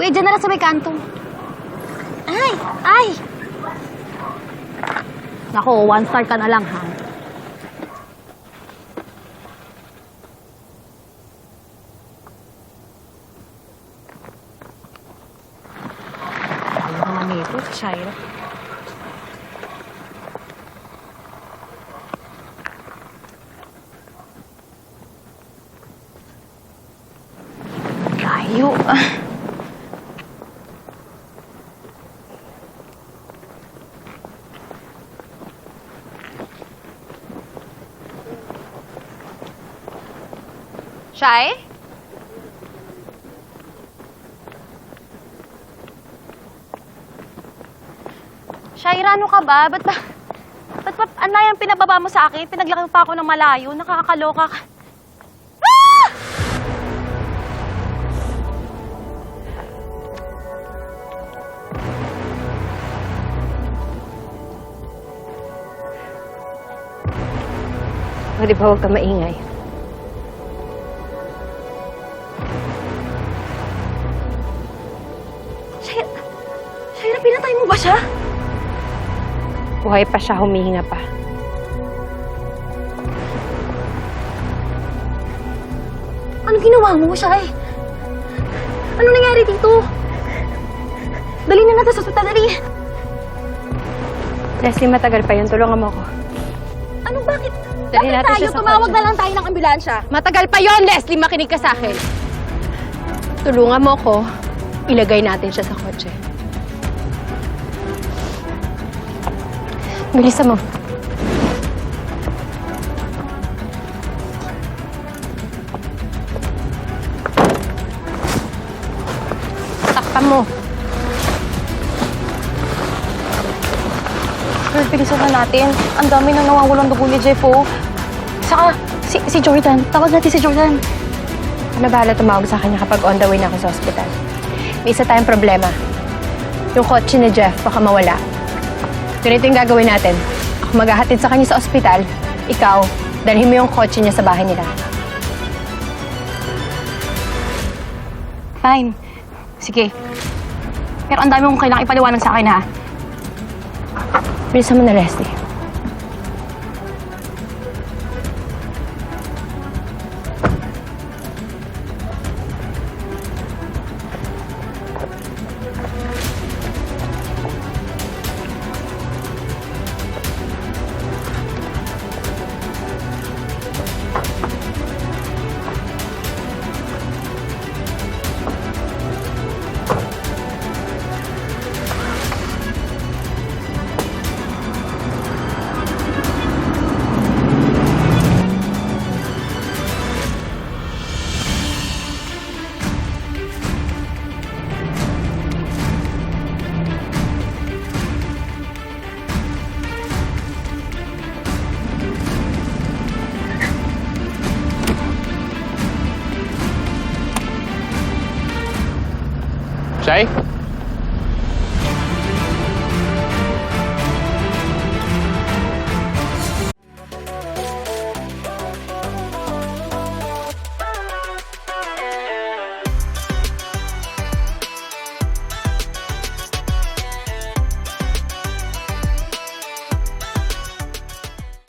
Kuya, dyan na lang sa may kanto. Ay! Ay! Nako, one star ka na lang, ha? Ano naman nito, Shaira? Layo. Ah. Shy? Shaira, ano ka ba? Ba't ba? Ba't ba ang layang pinababa mo sa akin? Pinaglaki pa ako ng malayo. Nakakaloka ka. Pwede ba huwag ka maingay? Pinatay mo ba siya? Buhay pa siya, humihinga pa. Anong ginawa mo, Shay? Anong nangyari dito? Dali na natin sa ospital, dali. Leslie, matagal pa yun. Tulungan mo ako. Anong bakit? Dali bakit natin tayo? siya sa Tumawag kotse. na lang tayo ng ambulansya. Matagal pa yon, Leslie. Makinig ka sa akin. Tulungan mo ako. Ilagay natin siya sa kotse. Bilisan mo. Takpan mo. Girl, bilisan na natin. Ang dami nang nawawalang dugo ni Jeff, oh. Saka, si, si Jordan. Tawag natin si Jordan. Ano bahala tumawag sa kanya kapag on the way na ako sa ospital? May isa tayong problema. Yung kotse ni Jeff, baka mawala. Ganito yung gagawin natin. Ako maghahatid sa kanya sa ospital. Ikaw, dalhin mo yung kotse niya sa bahay nila. Fine. Sige. Pero ang dami mong kailangang ipaliwanag sa akin, ha? Bilisan mo na, Leslie. safe.